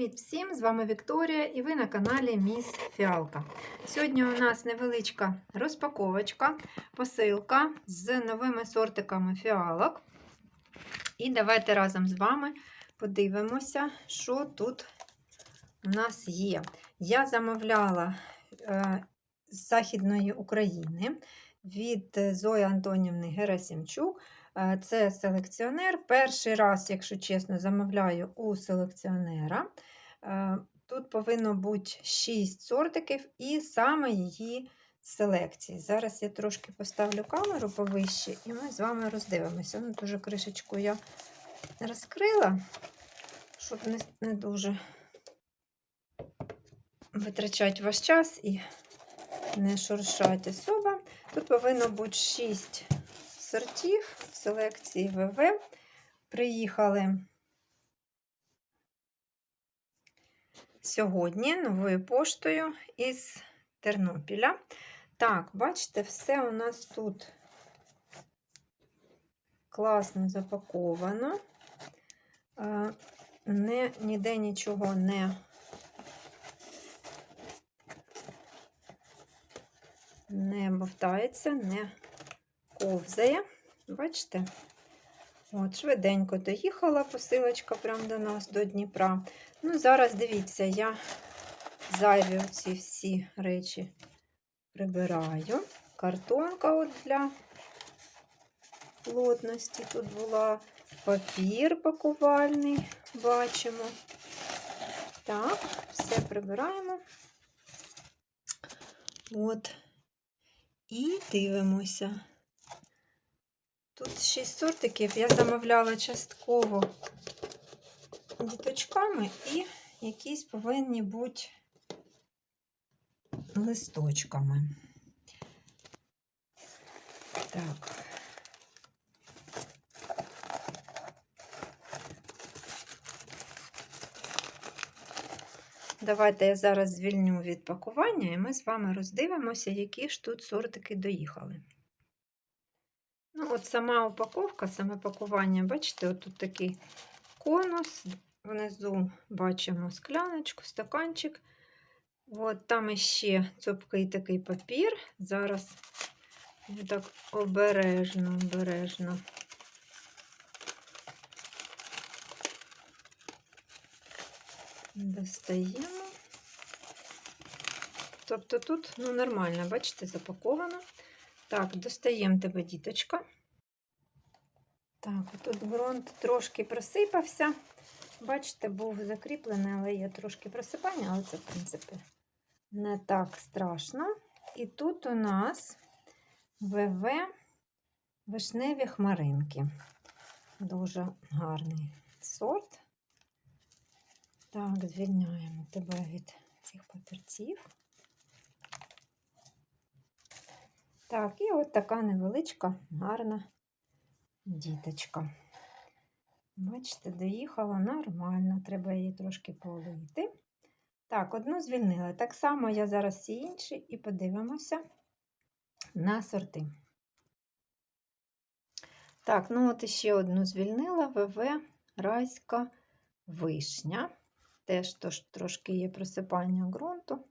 Привіт всім! З вами Вікторія і ви на каналі Міс Фіалка. Сьогодні у нас невеличка розпаковочка, посилка з новими сортиками фіалок. І давайте разом з вами подивимося, що тут у нас є. Я замовляла е, з Західної України від Зої Антонівни Герасимчук. Е, Це селекціонер. Перший раз, якщо чесно, замовляю у селекціонера. Е, Тут повинно бути 6 сортиків і саме її селекції. Зараз я трошки поставлю камеру повище, і ми з вами роздивимося. Ну, Дуже кришечку я розкрила, щоб не, дуже витрачати ваш час і не шуршати особа. Тут повинно бути 6 сортів селекції ВВ. Приїхали сьогодні новою поштою із Тернопіля. Так, бачите, все у нас тут класно запаковано. Не, Ніде нічого не не бовтається, не ковзає. Бачите? От, швиденько доїхала посилочка прямо до нас, до Дніпра. Ну, зараз дивіться, я зайві ці всі речі прибираю. Картонка от для плотності тут була, папір пакувальний, бачимо. Так, все прибираємо. От. І дивимося. Тут 6 сортиків я замовляла частково діточками і якісь повинні бути листочками. Так. Давайте я зараз звільню від пакування, і ми з вами роздивимося, які ж тут сортики доїхали. Ну, от сама упаковка, саме пакування, бачите, от тут такий конус. Внизу бачимо скляночку, стаканчик. От там іще цупкий такий папір. Зараз так обережно, обережно. Достаємо. Тобто тут ну, нормально, бачите, запаковано. Так, достаємо тебе, діточка. Так, тут ґрунт трошки просипався. Бачите, був закріплений, але є трошки просипання, але це, в принципі, не так страшно. І тут у нас ВВ вишневі хмаринки. Дуже гарний сорт. Так, звільняємо тебе від цих папірців. Так, і от така невеличка, гарна діточка. Бачите, доїхала нормально, треба її трошки полити. Так, одну звільнила. Так само я зараз всі інші і подивимося на сорти. Так, ну от іще одну звільнила ВВ райська вишня. Теж тож, трошки є просипання ґрунту.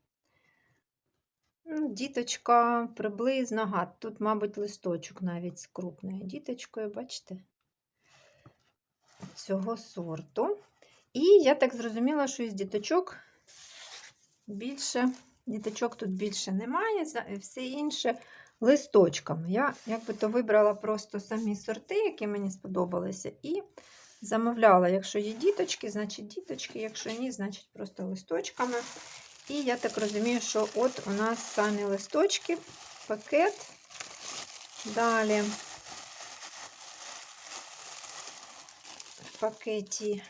Діточка приблизно, ага, тут, мабуть, листочок навіть з крупною діточкою, бачите, цього сорту. І я так зрозуміла, що із діточок більше, діточок тут більше немає, все інше листочками. Я якби то вибрала просто самі сорти, які мені сподобалися, і замовляла, якщо є діточки, значить діточки, якщо ні, значить просто листочками. І я так розумію, що от у нас самі листочки, пакет. Далі в пакеті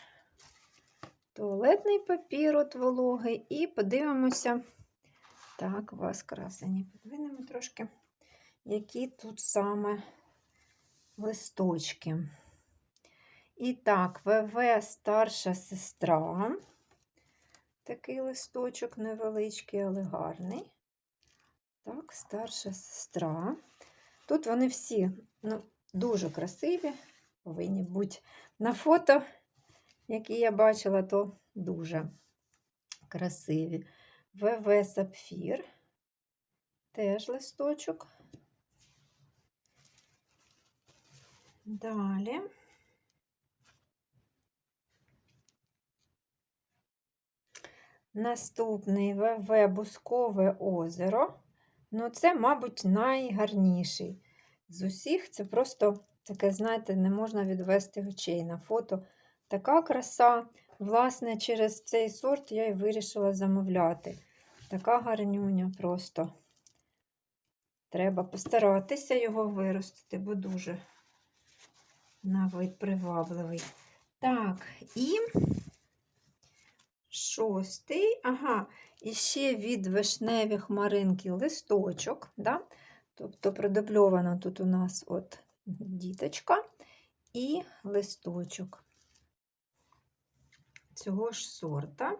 туалетний папір от вологий. І подивимося, так, вас красені, подвинемо трошки, які тут саме листочки. І так, ВВ старша сестра. Такий листочок невеличкий, але гарний. Так, старша сестра. Тут вони всі ну, дуже красиві, повинні бути на фото, які я бачила, то дуже красиві. ВВ Сапфір. Теж листочок. Далі. Наступний ВВ Бускове озеро. Ну, це, мабуть, найгарніший. З усіх це просто таке, знаєте, не можна відвести очей на фото. Така краса. Власне, через цей сорт я і вирішила замовляти. Така гарнюня просто. Треба постаратися його виростити, бо дуже на вид привабливий. Так, і шостий. Ага, і ще від вишневі хмаринки листочок. Да? Тобто продубльовано тут у нас от діточка і листочок цього ж сорта.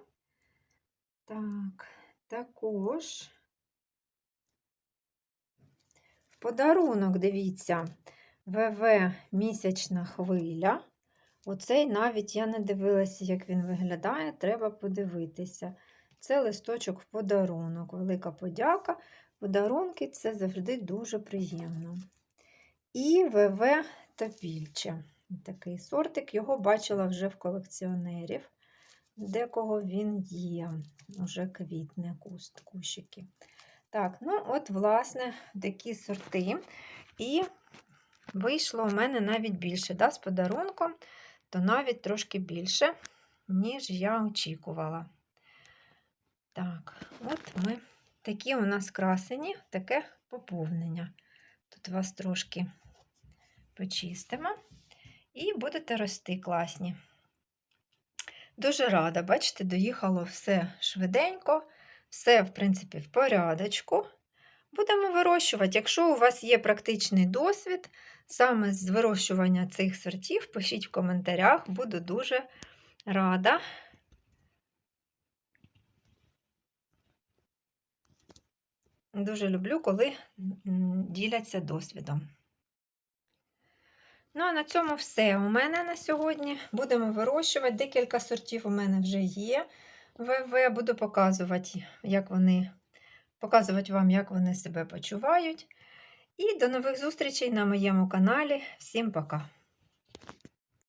Так, також в подарунок, дивіться, ВВ місячна хвиля. Оцей навіть я не дивилася, як він виглядає, треба подивитися. Це листочок в подарунок. Велика подяка. Подарунки це завжди дуже приємно. І ВВ Топільче. Такий сортик, його бачила вже в колекціонерів. Декого він є, уже квітне куст, кущики. Так, ну от, власне, такі сорти. І вийшло у мене навіть більше. да, З подарунком, то навіть трошки більше, ніж я очікувала. Так, от ми такі у нас красені, таке поповнення. Тут вас трошки почистимо. І будете рости класні. Дуже рада, бачите, доїхало все швиденько, все, в принципі, в порядочку. Будемо вирощувати. Якщо у вас є практичний досвід саме з вирощування цих сортів, пишіть в коментарях, буду дуже рада. Дуже люблю, коли діляться досвідом. Ну, а на цьому все у мене на сьогодні. Будемо вирощувати. Декілька сортів у мене вже є. ВВ буду показувати, як вони, показувати вам, як вони себе почувають. І до нових зустрічей на моєму каналі. Всім пока!